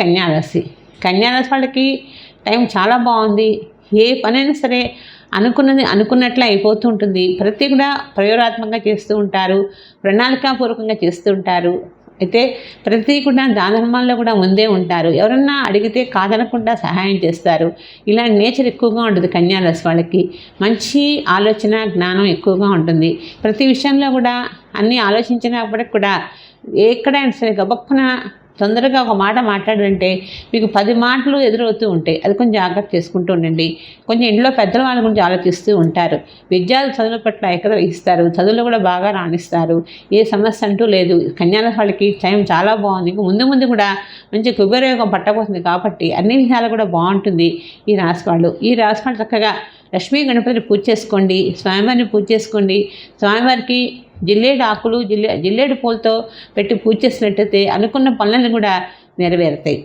కన్యారాశి. కన్యారాశి వాళ్ళకి టైం చాలా బాగుంది. ఏ పనైనా సరే అనుకున్నది అనుకున్నట్లే అయిపోతూ ఉంటుంది ప్రతి కూడా ప్రయోగాత్మకంగా చేస్తూ ఉంటారు. ప్రణాళికాపూర్వకంగా చేస్తూ ఉంటారు. అయితే ప్రతి కూడా దాన ధర్మాల్లో కూడా ముందే ఉంటారు. ఎవరన్నా అడిగితే కాదనకుండా సహాయం చేస్తారు. ఇలాంటి నేచర్ ఎక్కువగా ఉంటుంది కన్యారాశి వాళ్ళకి. మంచి ఆలోచన జ్ఞానం ఎక్కువగా ఉంటుంది. ప్రతి విషయంలో కూడా అన్నీ ఆలోచించినప్పటికి కూడా ఎక్కడైనా సరే గబక్కున తొందరగా ఒక మాట మాట్లాడంటే మీకు పది మాటలు ఎదురవుతూ ఉంటాయి. అది కొంచెం జాగ్రత్త చేసుకుంటూ ఉండండి. కొంచెం ఇంట్లో పెద్దల వాళ్ళ గురించి ఆలోచిస్తూ ఉంటారు. విద్యార్థులు చదువుల పట్ల ఎక్కడ ఇస్తారు చదువులు కూడా బాగా రాణిస్తారు. ఏ సమస్య అంటూ లేదు. కన్యాల వాళ్ళకి టైం చాలా బాగుంది. ఇంకా ముందు ముందు కూడా మంచి కుబేరయోగం పట్టబోతుంది కాబట్టి అన్ని విధాలు కూడా బాగుంటుంది ఈ రాశి వాళ్ళు. ఈ రాశి వాళ్ళు చక్కగా లక్ష్మీ గణపతిని పూజ చేసుకోండి. స్వామివారిని పూజ చేసుకోండి. స్వామివారికి జిల్లేడు ఆకులు జిల్లే జిల్లేడు పూలతో పెట్టి పూజ చేసినట్టయితే అనుకున్న పనులను కూడా నెరవేరుతాయి.